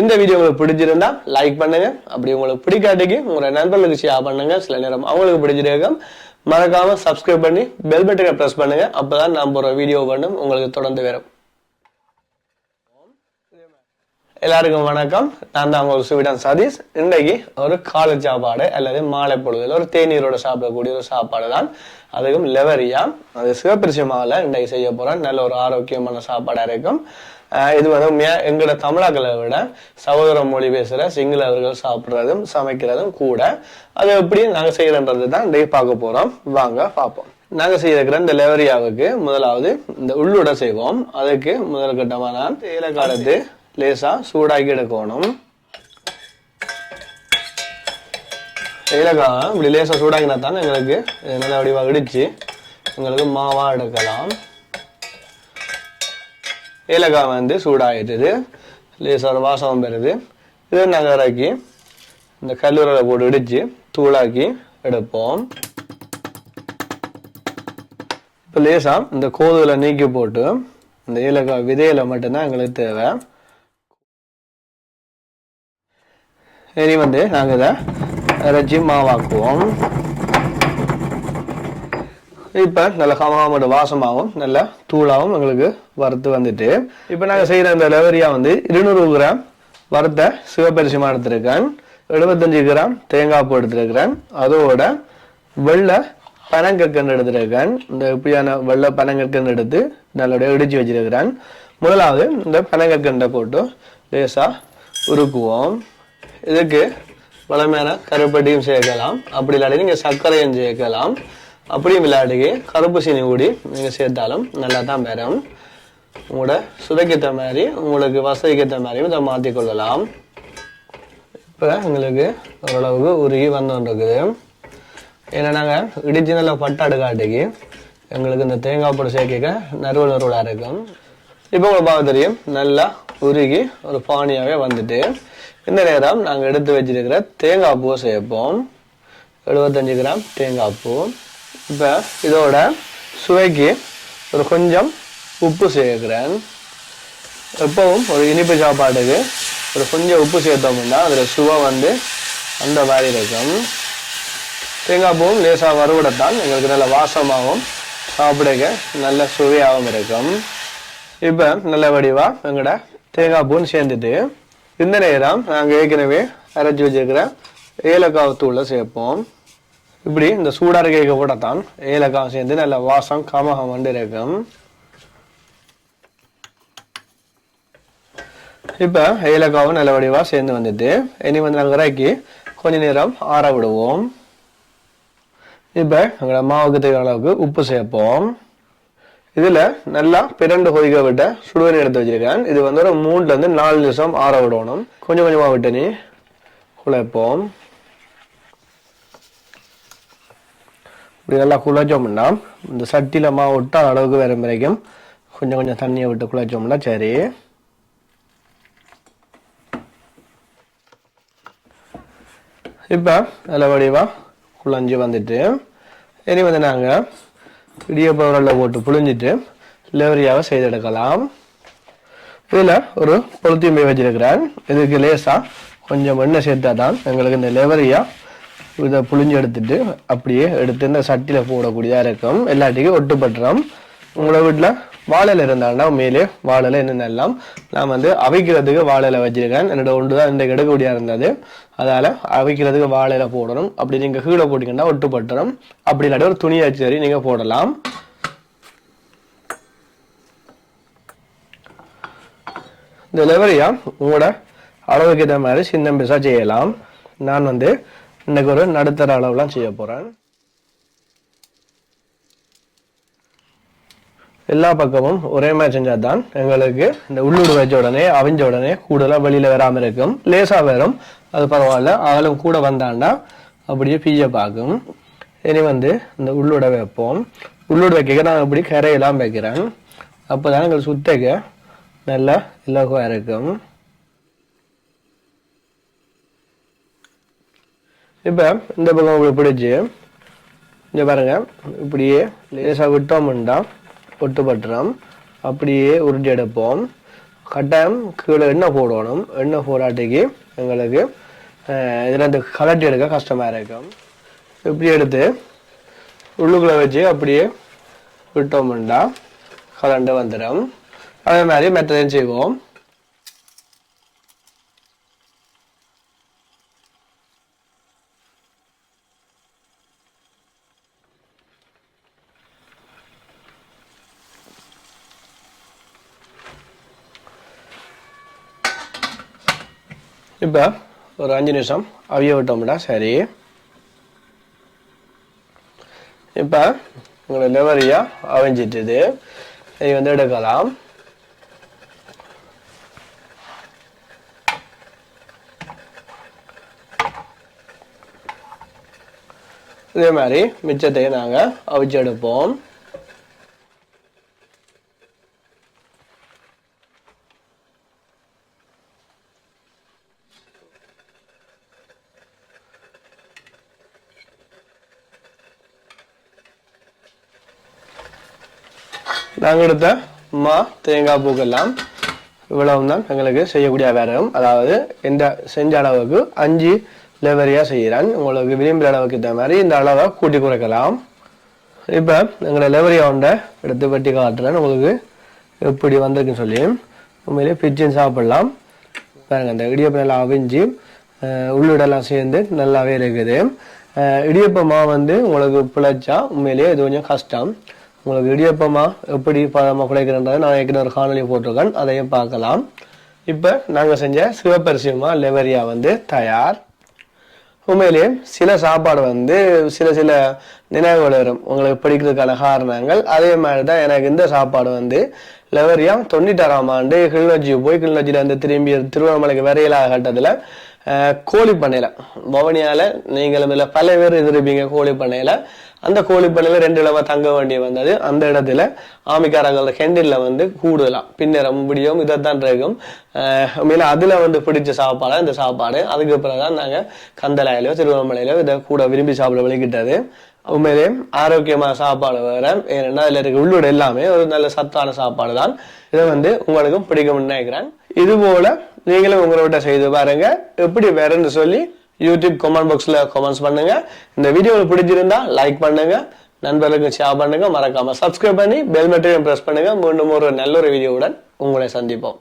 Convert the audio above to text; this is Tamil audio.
இந்த வீடியோ உங்களுக்கு பிடிச்சிருந்தா லைக் பண்ணுங்க. அப்படி உங்களுக்கு பிடிக்காட்டிக்கு உங்களோட நண்பர்களுக்கு ஷேர் பண்ணுங்க. சில நேரம் அவங்களுக்கு பிடிச்சிருக்கும். மறக்காம சப்ஸ்கிரைப் பண்ணி பெல் பட்டனை ப்ரெஸ் பண்ணுங்க. அப்பதான் நான் போற வீடியோ பண்ணும் உங்களுக்கு தொடர்ந்து வரும். எல்லாருக்கும் வணக்கம். நான் தான் உங்கள் சுவிடான் சதீஷ். இன்றைக்கு ஒரு காலை சாப்பாடு அல்லது மாலை பொழுதில் ஒரு தேநீரோட சாப்பிடக்கூடிய ஒரு சாப்பாடு தான். அதுக்கும் லெவரியா. அது சிவப்பரிசி மாவில் இன்றைக்கு செய்ய போகிறேன் நல்ல ஒரு ஆரோக்கியமான சாப்பாடாக இருக்கும். இது வந்து எங்களோட தமிழாக்களை விட சகோதர மொழி பேசுகிற சிங்களவர்கள் சாப்பிட்றதும் சமைக்கிறதும் கூட. அது எப்படி நாங்கள் செய்கிறன்றது தான் இன்றைக்கு பார்க்க போகிறோம் வாங்க பார்ப்போம். நாங்கள் செய்திருக்கிற இந்த லெவரியாவுக்கு முதலாவது இந்த உள்ளுட செய்வோம். அதுக்கு முதல் கட்டமாக நான் ஏலக்காய் லேசாக சூடாக்கி எடுக்கணும். ஏலக்காய் இப்படி லேசாக சூடாக்கினா தானே எங்களுக்கு இது நல்ல இடித்து எங்களுக்கு மாவாக எடுக்கலாம். ஏலக்காய் வந்து சூடாகிட்டுது லேசாக ஒரு வாசம் பெறுது. இதை நாங்கள் இறக்கி இந்த கல்லூரில் போட்டு இடித்து தூளாக்கி எடுப்போம். இப்போ லேசாக இந்த கோதுவில் நீக்கி போட்டு இந்த ஏலக்காய் விதையில் மட்டும்தான் எங்களுக்கு தேவை. இனி வந்து நாங்கள் இதை இறைச்சி மாவாக்குவோம். இப்போ நல்ல ஹமாமோட வாசமாகவும் நல்ல தூளாகவும் எங்களுக்கு வறுத்து வந்துட்டு இப்போ நாங்கள் செய்கிற இந்த லெவரியா வந்து இருநூறு கிராம் வறுத்த சிவப்பரிசி மா எடுத்திருக்கேன். எழுபத்தஞ்சு கிராம் தேங்காய் பூ எடுத்திருக்கிறேன். அதோட வெள்ளை பனங்கற்கண்டு எடுத்திருக்கேன். இந்த இப்படியான வெள்ளை பனங்கற்கண்டு எடுத்து நல்லபடியாக இடிச்சு வச்சிருக்கிறேன். முதலாவது இந்த பனங்கற்கண்டை போட்டு லேசாக உருக்குவோம். இதுக்கு வளமையான கருப்பட்டியும் சேர்க்கலாம். அப்படி இல்லாட்டி நீங்கள் சர்க்கரையும் சேர்க்கலாம். அப்படியும் இல்லாட்டி கருப்பு சீனி கூடி நீங்கள் சேர்த்தாலும் நல்லா தான் பெறும் உங்களோட சுதைக்கேற்ற மாதிரி உங்களுக்கு வசதிக்கேற்ற மாதிரியும் இதை மாற்றி கொள்ளலாம். இப்போ எங்களுக்கு ஓரளவுக்கு உருகி வந்துருக்குது ஏன்னா நாங்கள் இடிச்சு பட்டாடு காட்டிக்கு எங்களுக்கு இந்த தேங்காய் பொடி சேர்க்க நறுவல் நறுவலாக இருக்கும். இப்போ உங்களுக்கு பார்க்க தெரியும் நல்லா உருகி ஒரு பானியாகவே வந்துட்டு இந்த நேரம் நாங்கள் எடுத்து வச்சிருக்கிற தேங்காய் பூவை சேர்ப்போம். எழுபத்தஞ்சு கிராம் தேங்காய் பூ. இப்போ இதோட சுவைக்கு ஒரு கொஞ்சம் உப்பு சேர்க்குறேன். எப்பவும் ஒரு இனிப்பு சாப்பாட்டுக்கு ஒரு கொஞ்சம் உப்பு சேர்த்தோம்னா அதில் சுவை வந்து அந்த மாதிரி இருக்கும். தேங்காய் பூவும் லேசாக வறுவிடத்தான் எங்களுக்கு நல்ல வாசமாகவும் சாப்பிடுக்க நல்ல சுவையாகவும் இருக்கும். இப்போ நல்ல வடிவாக எங்களோட தேங்காய் பூன்னு சேர்ந்துட்டு இந்த நேரம் நாங்கள் ஏற்கனவே அரைச்சி வச்சிருக்கிற ஏலக்காய் தூளை சேர்ப்போம். இப்படி இந்த சூடாக கேட்க கூட தான் ஏலக்காய் சேர்ந்து நல்ல வாசம் கமகம் வந்து இருக்கும். இப்போ ஏலக்காவும் நல்ல வடிவாக சேர்ந்து வந்துட்டு இனி வந்து நாங்கள் இறக்கி கொஞ்ச நேரம் ஆற விடுவோம். இப்போ எங்களோட மாவுக்கு தேவையான அளவுக்கு உப்பு சேர்ப்போம். இதில் நல்லா பிரண்டு கொதிக்க விட்ட சுடுவனி எடுத்து வச்சிருக்கேன். இது வந்து ஒரு மூணுலேருந்து நாலு நிமிஷம் ஆற விடணும். கொஞ்சம் கொஞ்சமாக விட்டு நீ குழைப்போம். இப்படி நல்லா குழைச்சோம்னா இந்த சட்டியில் மாவு விட்டால் அளவுக்கு வேறு வரைக்கும். கொஞ்சம் கொஞ்சம் தண்ணியை விட்டு குழைச்சோம்னா சரி. இப்போ நல்ல வடிவாக குழஞ்சி வந்துட்டு இனி வந்து நாங்கள் இடியப்ப உரலில் போட்டு புழிஞ்சிட்டு லெவரியாவை செய்தெடுக்கலாம். இதில் ஒரு பொருத்தியும் போய் வச்சிருக்கிறேன். இதுக்கு லேசாக கொஞ்சம் எண்ணெய் சேர்த்தா தான் எங்களுக்கு இந்த லெவரியா இதை புழிஞ்சு எடுத்துட்டு அப்படியே எடுத்து இந்த சட்டியில் போடக்கூடியதாக இருக்கும். எல்லாத்தையும் ஒட்டுப்பட்டுறோம். உங்களோட வீட்டில் வாழையில இருந்தாண்டா மேலே வாழலை என்னென்னலாம் நான் வந்து அவிக்கிறதுக்கு வாழலை வச்சிருக்கேன். என்னோட ஒன்று தான் இந்த எடுக்கக்கூடியா இருந்தது. அதால அவிக்கிறதுக்கு வாழையில போடணும். அப்படி நீங்க கீழே போட்டீங்கன்னா ஒட்டுப்பட்டுரும். அப்படி இல்லாட்டி ஒரு துணியை சரி நீங்க போடலாம். இந்த லெவரியா உங்களோட அளவுக்கு ஏற்ற மாதிரி சின்ன பெருசா செய்யலாம். நான் வந்து இன்னைக்கு ஒரு நடுத்தர அளவுலாம் செய்ய போறேன். எல்லா பக்கமும் ஒரே மாதிரி செஞ்சா தான் எங்களுக்கு இந்த உள்ளூர் வச்ச உடனே அவிஞ்ச உடனே கூடலாம் வெளியில வராமல் இருக்கும். லேசா வரும். அது பரவாயில்ல. ஆளும் கூட வந்தாண்டா அப்படியே பீய பார்க்கும். இனி வந்து இந்த உள்ளுட வைப்போம். உள்ளுட வைக்க நான் அப்படி கரையெல்லாம் வைக்கிறேன். அப்போதான் எங்களுக்கு சுத்தக்க நல்லா இலகுவாக இருக்கும். இப்போ இந்த பக்கம் இப்படி பிடிச்சி இங்கே பாருங்க. இப்படியே லேசாக விட்டோம்னா ஒட்டுப்பட்டுறோம் அப்படியே உருட்டி எடுப்போம். கட்டாயம் கீழே எண்ணெய் போடணும். எண்ணெய் போடாட்டிக்கு எங்களுக்கு இதில் இந்த கலட்டி எடுக்க கஷ்டமா இருக்கும். இப்படி எடுத்து உள்ளுக்குள்ளே வச்சு அப்படியே விட்டோம்னா கலண்டு வந்துடும் அதே மாதிரி மெத்ததையும் செய்வோம். இப்போ ஒரு அஞ்சு நிமிஷம் அவிய விட்டோம்னா சரி. இப்போ உங்களோட லெவரியா அவிஞ்சிட்டுது. இது வந்து எடுக்கலாம். இதே மாதிரி மிச்சத்தையும் நாங்கள் அவிச்சு எடுப்போம். நாங்கள் எடுத்த மா தேங்காய் பூக்கெல்லாம் இவ்வளவு தான் எங்களுக்கு செய்யக்கூடிய வேரம் அதாவது இந்த செஞ்ச அளவுக்கு அஞ்சு லெவரியாக செய்கிறேன் உங்களுக்கு விரும்புகிற அளவுக்கு இந்த மாதிரி இந்த அளவை கூட்டி குறைக்கலாம். இப்போ எங்களை லெவரியா ஒன்றை எடுத்து வெட்டி காட்டுறேன். உங்களுக்கு எப்படி வந்திருக்குன்னு சொல்லி. உண்மையிலே பிச்சின்னு சாப்பிடலாம். பாருங்கள் அந்த இடியப்பம் நல்லா அவிஞ்சு உள்ளுடெல்லாம் சேர்ந்து நல்லாவே இருக்குது. அஹ், இடியப்ப மாவு வந்து உங்களுக்கு பிழைச்சா உண்மையிலேயே இது கொஞ்சம் கஷ்டம். உங்களுக்கு இடியப்பமா எப்படி பழமா குழைக்கிறன்றதை நான் ஏற்கனவே ஒரு காணொலி போட்டிருக்கேன். அதையும் பார்க்கலாம். இப்போ நாங்கள் செஞ்ச சிவப்பரிசியமா லெவரியா வந்து தயார். உண்மையிலேயே சில சாப்பாடு வந்து சில சில நினைவுகள் வரும். உங்களுக்கு பிடிக்கிறதுக்கான காரணங்கள். அதே மாதிரி தான் எனக்கு இந்த சாப்பாடு வந்து லெவரியா தொண்ணூத்தாறாம் ஆண்டு கிளிநொச்சி போய் கிளிநொச்சியில் வந்து திரும்பி திருவண்ணாமலைக்கு வரையிலாக கட்டத்துல கோழி பண்ணையில். பவனியால் நீங்களும் இதில் பல பேர் இருப்பீங்க கோழி பண்ணையில். அந்த கோழி பண்ணையில் ரெண்டு இடமா தங்க வேண்டிய வந்தது. அந்த இடத்துல ஆமிக்காரங்களோட ஹெண்டில் வந்து கூடுதலாம் பின்னரம் பிடியும் இதைத்தான் இருக்கும் மேலே அதில் வந்து பிடிச்ச சாப்பாடு இந்த சாப்பாடு. அதுக்கு பிறகு தான் நாங்கள் கந்தலாயிலோ திருவண்ணாமலையிலோ இதை கூட விரும்பி சாப்பிட வலிக்கிட்டது உண்மையிலே ஆரோக்கியமான சாப்பாடு வேற. ஏன்னா அதில் இருக்க உள்ளூர் எல்லாமே ஒரு நல்ல சத்தான சாப்பாடு தான் இதை வந்து உங்களுக்கும் பிடிக்கும்னு நினைக்கிறேன். இதுபோல் நீங்களும் உங்களோட செய்து பாருங்க. எப்படி வேறன்னு சொல்லி யூடியூப் கமெண்ட் பாக்ஸில் கமெண்ட்ஸ் பண்ணுங்க. இந்த வீடியோ பிடிச்சிருந்தா லைக் பண்ணுங்க. நண்பர்களுக்கு ஷேர் பண்ணுங்க. மறக்காம சப்ஸ்கிரைப் பண்ணி பெல் பட்டனையும் ப்ரெஸ் பண்ணுங்க. மீண்டும் ஒரு நல்ல ஒரு வீடியோவுடன் உங்களை சந்திப்போம்.